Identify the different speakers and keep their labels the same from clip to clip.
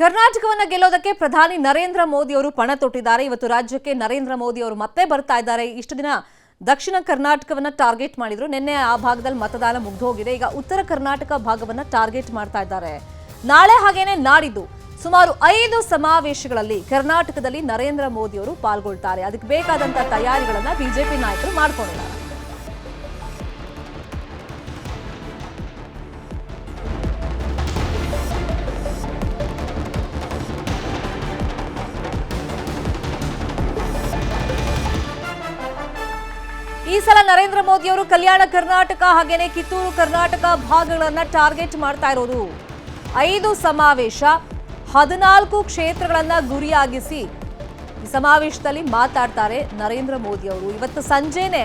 Speaker 1: ಕರ್ನಾಟಕವನ್ನ ಗೆಲ್ಲೋದಕ್ಕೆ ಪ್ರಧಾನಿ ನರೇಂದ್ರ ಮೋದಿ ಅವರು ಪಣ ತೊಟ್ಟಿದ್ದಾರೆ. ಇವತ್ತು ರಾಜ್ಯಕ್ಕೆ ನರೇಂದ್ರ ಮೋದಿ ಅವರು ಮತ್ತೆ ಬರ್ತಾ ಇದ್ದಾರೆ. ಇಷ್ಟು ದಿನ ದಕ್ಷಿಣ ಕರ್ನಾಟಕವನ್ನ ಟಾರ್ಗೆಟ್ ಮಾಡಿದ್ರು. ನಿನ್ನೆ ಆ ಭಾಗದಲ್ಲಿ ಮತದಾನ ಮುಗ್ದು ಈಗ ಉತ್ತರ ಕರ್ನಾಟಕ ಭಾಗವನ್ನ ಟಾರ್ಗೆಟ್ ಮಾಡ್ತಾ ಇದ್ದಾರೆ. ನಾಳೆ ಹಾಗೇನೆ ನಾಡಿದ್ದು ಸುಮಾರು ಐದು ಸಮಾವೇಶಗಳಲ್ಲಿ ಕರ್ನಾಟಕದಲ್ಲಿ ನರೇಂದ್ರ ಮೋದಿ ಅವರು ಪಾಲ್ಗೊಳ್ತಾರೆ. ಅದಕ್ಕೆ ಬೇಕಾದಂತ ತಯಾರಿಗಳನ್ನ ಬಿಜೆಪಿ ನಾಯಕರು ಮಾಡ್ಕೊಂಡಿದ್ದಾರೆ. ಈ ಸಲ ನರೇಂದ್ರ ಮೋದಿ ಅವರು ಕಲ್ಯಾಣ ಕರ್ನಾಟಕ ಹಾಗೇನೆ ಕಿತ್ತೂರು, ಕರ್ನಾಟಕ ಭಾಗಗಳನ್ನ ಟಾರ್ಗೆಟ್ ಮಾಡ್ತಾ ಇರೋದು. ಐದು ಸಮಾವೇಶ, ಹದಿನಾಲ್ಕು ಕ್ಷೇತ್ರಗಳನ್ನ ಗುರಿಯಾಗಿಸಿ ಈ ಸಮಾವೇಶದಲ್ಲಿ ಮಾತಾಡ್ತಾರೆ ನರೇಂದ್ರ ಮೋದಿ ಅವರು. ಇವತ್ತು ಸಂಜೆನೆ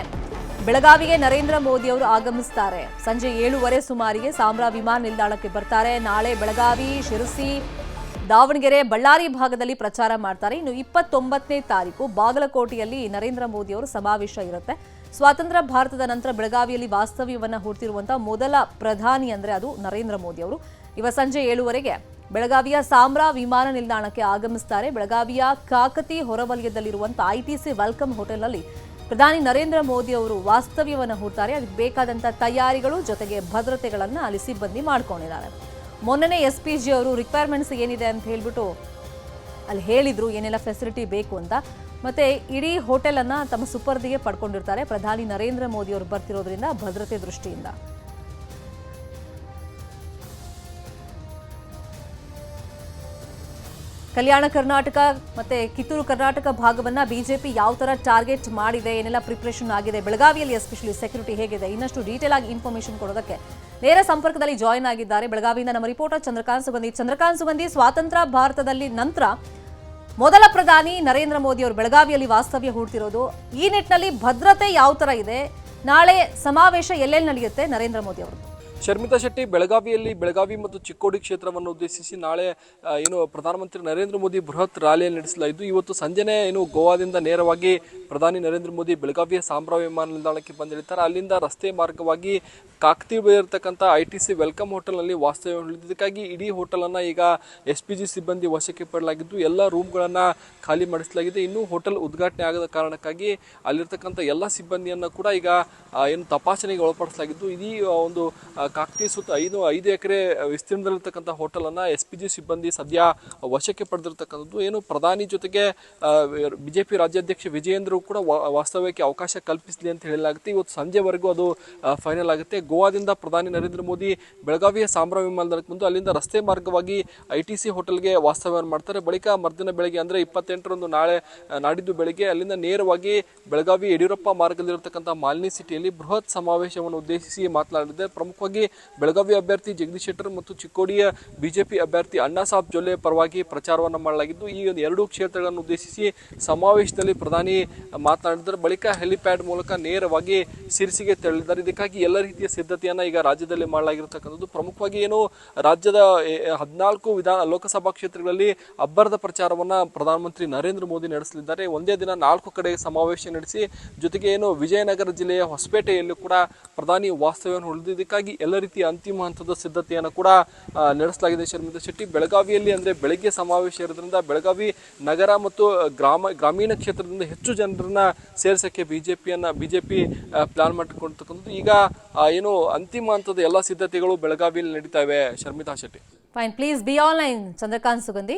Speaker 1: ಬೆಳಗಾವಿಗೆ ನರೇಂದ್ರ ಮೋದಿ ಅವರು ಆಗಮಿಸ್ತಾರೆ. ಸಂಜೆ ಏಳುವರೆ ಸುಮಾರಿಗೆ ಸಾಮ್ರಾ ವಿಮಾನ ನಿಲ್ದಾಣಕ್ಕೆ ಬರ್ತಾರೆ. ನಾಳೆ ಬೆಳಗಾವಿ, ಶಿರಸಿ ದಾವಣಗೆರೆ ಬಳ್ಳಾರಿ ಭಾಗದಲ್ಲಿ ಪ್ರಚಾರ ಮಾಡ್ತಾರೆ. ಇನ್ನು ಇಪ್ಪತ್ತೊಂಬತ್ತನೇ ತಾರೀಕು ಬಾಗಲಕೋಟೆಯಲ್ಲಿ ನರೇಂದ್ರ ಮೋದಿ ಅವರು ಸಮಾವೇಶ ಇರುತ್ತೆ. ಸ್ವಾತಂತ್ರ್ಯ ಭಾರತದ ನಂತರ ಬೆಳಗಾವಿಯಲ್ಲಿ ವಾಸ್ತವ್ಯವನ್ನು ಹೂಡ್ತಿರುವಂತಹ ಮೊದಲ ಪ್ರಧಾನಿ ಅಂದ್ರೆ ಅದು ನರೇಂದ್ರ ಮೋದಿ ಅವರು. ಇವ ಸಂಜೆ ಏಳುವರೆಗೆ ಬೆಳಗಾವಿಯ ಸಾಮ್ರಾ ವಿಮಾನ ನಿಲ್ದಾಣಕ್ಕೆ ಆಗಮಿಸ್ತಾರೆ. ಬೆಳಗಾವಿಯ ಕಾಕತಿ ಹೊರವಲಯದಲ್ಲಿರುವಂತಹ ಐಟಿಸಿ ವೆಲ್ಕಮ್ ಹೋಟೆಲ್ನಲ್ಲಿ ಪ್ರಧಾನಿ ನರೇಂದ್ರ ಮೋದಿ ಅವರು ವಾಸ್ತವ್ಯವನ್ನು ಹೂಡ್ತಾರೆ. ಅದಕ್ಕೆ ಬೇಕಾದಂತ ತಯಾರಿಗಳು ಜೊತೆಗೆ ಭದ್ರತೆಗಳನ್ನು ಅಲ್ಲಿ ಸಿಬ್ಬಂದಿ ಮಾಡ್ಕೊಂಡಿದ್ದಾರೆ. ಮೊನ್ನೆನೇ ಎಸ್ ಪಿ ಜಿ ಅವರು ರಿಕ್ವೈರ್ಮೆಂಟ್ಸ್ ಏನಿದೆ ಅಂತ ಹೇಳ್ಬಿಟ್ಟು ಅಲ್ಲಿ ಹೇಳಿದ್ರು ಏನೆಲ್ಲ ಫೆಸಿಲಿಟಿ ಬೇಕು ಅಂತ. ಮತ್ತೆ ಇಡೀ ಹೋಟೆಲ್ ಅನ್ನ ತಮ್ಮ ಸುಪರ್ದಿಗೆ ಪಡ್ಕೊಂಡಿರ್ತಾರೆ. ಪ್ರಧಾನಿ ನರೇಂದ್ರ ಮೋದಿ ಅವರು ಬರ್ತಿರೋದ್ರಿಂದ ಭದ್ರತೆ ದೃಷ್ಟಿಯಿಂದ. ಕಲ್ಯಾಣ ಕರ್ನಾಟಕ ಮತ್ತೆ ಕಿತ್ತೂರು ಕರ್ನಾಟಕ ಭಾಗವನ್ನ ಬಿಜೆಪಿ ಯಾವ ತರ ಟಾರ್ಗೆಟ್ ಮಾಡಿದೆ, ಏನೆಲ್ಲ ಪ್ರಿಪರೇಷನ್ ಆಗಿದೆ, ಬೆಳಗಾವಿಯಲ್ಲಿ ಎಸ್ಪೆಷಲಿ ಸೆಕ್ಯೂರಿಟಿ ಹೇಗಿದೆ, ಇನ್ನಷ್ಟು ಡೀಟೇಲ್ ಆಗಿ ಇನ್ಫಾರ್ಮೇಷನ್ ಕೊಡೋದಕ್ಕೆ ನೇರ ಸಂಪರ್ಕದಲ್ಲಿ ಜಾಯಿನ್ ಆಗಿದ್ದಾರೆ. ಬೆಳಗಾವಿಯಿಂದ ನಮ್ಮ ರಿಪೋರ್ಟರ್ ಚಂದ್ರಕಾಂತ್ ಸುಗಂಧಿ. ಚಂದ್ರಕಾಂತ್ ಸುಗಂಧಿ, ಸ್ವಾತಂತ್ರ್ಯ ಭಾರತದಲ್ಲಿ ನಂತರ ಮೊದಲ ಪ್ರಧಾನಿ ನರೇಂದ್ರ ಮೋದಿ ಅವರು ಬೆಳಗಾವಿಯಲ್ಲಿ ವಾಸ್ತವ್ಯ ಹೂಡ್ತಿರೋದು. ಈ ನಿಟ್ಟಿನಲ್ಲಿ ಭದ್ರತೆ ಯಾವ ತರ ಇದೆ? ನಾಳೆ ಸಮಾವೇಶ ಎಲ್ಲೆಲ್ಲಿ ನಡೆಯುತ್ತೆ ನರೇಂದ್ರ ಮೋದಿ ಅವರು?
Speaker 2: ಶರ್ಮಿತಾ ಶೆಟ್ಟಿ ಬೆಳಗಾವಿಯಲ್ಲಿ ಬೆಳಗಾವಿ ಮತ್ತು ಚಿಕ್ಕೋಡಿ ಕ್ಷೇತ್ರವನ್ನು ಉದ್ದೇಶಿಸಿ ನಾಳೆ ಏನು ಪ್ರಧಾನಮಂತ್ರಿ ನರೇಂದ್ರ ಮೋದಿ ಬೃಹತ್ ರ್ಯಾಲಿಯನ್ನು ನಡೆಸಲಾಯಿತು. ಇವತ್ತು ಸಂಜೆನೆ ಏನು ಗೋವಾದಿಂದ ನೇರವಾಗಿ ಪ್ರಧಾನಿ ನರೇಂದ್ರ ಮೋದಿ ಬೆಳಗಾವಿಯ ಸಾಂಬ್ರಾ ವಿಮಾನ ನಿಲ್ದಾಣಕ್ಕೆ ಬಂದಿಳಿತಾರೆ ಅಲ್ಲಿಂದ ರಸ್ತೆ ಮಾರ್ಗವಾಗಿ ಕಾಕ್ತಿ ಇರತಕ್ಕಂಥ ಐ ಟಿ ಸಿ ವೆಲ್ಕಮ್ ಹೋಟೆಲ್ನಲ್ಲಿ ವಾಸ್ತವ್ಯ ಇದಕ್ಕಾಗಿ ಇಡೀ ಹೋಟೆಲನ್ನು ಈಗ ಎಸ್ ಪಿ ಜಿ ಸಿಬ್ಬಂದಿ ವಶಕ್ಕೆ ಪಡಲಾಗಿದ್ದು ಎಲ್ಲ ರೂಮ್ಗಳನ್ನು ಖಾಲಿ ಮಾಡಿಸಲಾಗಿದೆ. ಇನ್ನೂ ಹೋಟೆಲ್ ಉದ್ಘಾಟನೆ ಆಗದ ಕಾರಣಕ್ಕಾಗಿ ಅಲ್ಲಿರ್ತಕ್ಕಂಥ ಎಲ್ಲ ಸಿಬ್ಬಂದಿಯನ್ನು ಕೂಡ ಈಗ ಏನು ತಪಾಸಣೆಗೆ ಒಳಪಡಿಸಲಾಗಿದ್ದು, ಇಡೀ ಒಂದು ಆ, ಕಾಕತಿ ಸುತ್ತ ಐದು ಐದು ಎಕರೆ ವಿಸ್ತೀರ್ಣದಲ್ಲಿರ್ತಕ್ಕಂಥ ಹೋಟೆಲನ್ನು ಎಸ್ ಪಿ ಜಿ ಸಿಬ್ಬಂದಿ ಸದ್ಯ ವಶಕ್ಕೆ ಪಡೆದಿರ್ತಕ್ಕಂಥದ್ದು. ಏನು ಪ್ರಧಾನಿ ಜೊತೆಗೆ ಬಿಜೆಪಿ ರಾಜ್ಯಾಧ್ಯಕ್ಷ ವಿಜಯೇಂದ್ರ ಕೂಡ ವಾಸ್ತವ್ಯಕ್ಕೆ ಅವಕಾಶ ಕಲ್ಪಿಸಲಿ ಅಂತ ಹೇಳಲಾಗುತ್ತೆ. ಇವತ್ತು ಸಂಜೆವರೆಗೂ ಅದು ಫೈನಲ್ ಆಗುತ್ತೆ. ಗೋವಾದಿಂದ ಪ್ರಧಾನಿ ನರೇಂದ್ರ ಮೋದಿ ಬೆಳಗಾವಿಯ ಸಾಂಬ್ರ ವಿಮಾನದಕ್ಕೆ ಬಂದು ಅಲ್ಲಿಂದ ರಸ್ತೆ ಮಾರ್ಗವಾಗಿ ಐ ಟಿ ಸಿ ಹೋಟೆಲ್ಗೆ ವಾಸ್ತವ್ಯವನ್ನು ಮಾಡ್ತಾರೆ. ಬಳಿಕ ಮರ್ದಿನ ಬೆಳಗ್ಗೆ ಅಂದರೆ ಇಪ್ಪತ್ತೆಂಟರಂದು ನಾಳೆ ನಾಡಿದ್ದು ಬೆಳಗ್ಗೆ ಅಲ್ಲಿಂದ ನೇರವಾಗಿ ಬೆಳಗಾವಿ ಯಡಿಯೂರಪ್ಪ ಮಾರ್ಗದಲ್ಲಿರ್ತಕ್ಕಂಥ ಮಾಲಿನಿ ಸಿಟಿಯಲ್ಲಿ ಬೃಹತ್ ಸಮಾವೇಶವನ್ನು ಉದ್ದೇಶಿಸಿ ಮಾತನಾಡಿದೆ ಪ್ರಮುಖವಾಗಿ ಬೆಳಗಾವಿ ಅಭ್ಯರ್ಥಿ ಜಗದೀಶ್ ಶೆಟ್ಟರ್ ಮತ್ತು ಚಿಕ್ಕೋಡಿಯ ಬಿಜೆಪಿ ಅಭ್ಯರ್ಥಿ ಅಣ್ಣಾ ಸಾಬ್ ಜೊಲ್ಲೆ ಪರವಾಗಿ ಪ್ರಚಾರವನ್ನು ಮಾಡಲಾಗಿದ್ದು, ಈ ಒಂದು ಎರಡೂ ಕ್ಷೇತ್ರಗಳನ್ನು ಉದ್ದೇಶಿಸಿ ಸಮಾವೇಶದಲ್ಲಿ ಪ್ರಧಾನಿ ಮಾತನಾಡಿದ್ದಾರೆ ಬಳಿಕ ಹೆಲಿಪ್ಯಾಡ್ ಮೂಲಕ ನೇರವಾಗಿ ಸಿರಿಸಿಗೆ ತೆರಳಿದ್ದಾರೆ. ಇದಕ್ಕಾಗಿ ಎಲ್ಲ ರೀತಿಯ ಸಿದ್ಧತೆಯನ್ನು ಈಗ ರಾಜ್ಯದಲ್ಲಿ ಮಾಡಲಾಗಿರ್ತಕ್ಕಂಥದ್ದು. ಪ್ರಮುಖವಾಗಿ ಏನು, ರಾಜ್ಯದ ಹದಿನಾಲ್ಕು ವಿಧಾನ, ಲೋಕಸಭಾ ಕ್ಷೇತ್ರಗಳಲ್ಲಿ ಅಬ್ಬರದ ಪ್ರಚಾರವನ್ನು ಪ್ರಧಾನಮಂತ್ರಿ ನರೇಂದ್ರ ಮೋದಿ ನಡೆಸಲಿದ್ದಾರೆ. ಒಂದೇ ದಿನ ನಾಲ್ಕು ಕಡೆ ಸಮಾವೇಶ ನಡೆಸಿ, ಜೊತೆಗೆ ಏನು, ವಿಜಯನಗರ ಜಿಲ್ಲೆಯ ಹೊಸಪೇಟೆಯಲ್ಲೂ ಕೂಡ ಪ್ರಧಾನಿ ವಾಸ್ತವ್ಯವನ್ನು ಉಳಿದಿದ್ದಕ್ಕಾಗಿ ಎಲ್ಲ ರೀತಿಯ ಅಂತಿಮ ಹಂತದ ಸಿದ್ಧತೆಯನ್ನು ಕೂಡ ನಡೆಸಲಾಗಿದೆ. ಶರ್ಮಿತಾ ಶೆಟ್ಟಿ, ಬೆಳಗಾವಿಯಲ್ಲಿ ಅಂದರೆ ಬೆಳಗ್ಗೆ ಸಮಾವೇಶ ಇರೋದ್ರಿಂದ ಬೆಳಗಾವಿ ನಗರ ಮತ್ತು ಗ್ರಾಮ, ಗ್ರಾಮೀಣ ಕ್ಷೇತ್ರದಿಂದ ಹೆಚ್ಚು ಜನರನ್ನ ಬಿ ಜೆ ಪಿ ಪ್ಲಾನ್ ಮಾಡಿಕೊಂಡಿರ್ತಕ್ಕಂಥದ್ದು. ಈಗ ಏನು ಅಂತಿಮ ಹಂತದ ಎಲ್ಲ ಸಿದ್ಧತೆಗಳು ಬೆಳಗಾವಿಯಲ್ಲಿ ನಡೀತಾ ಇವೆ Sharmita Shetty.
Speaker 1: Fine please be online Chandrakant Sugandhi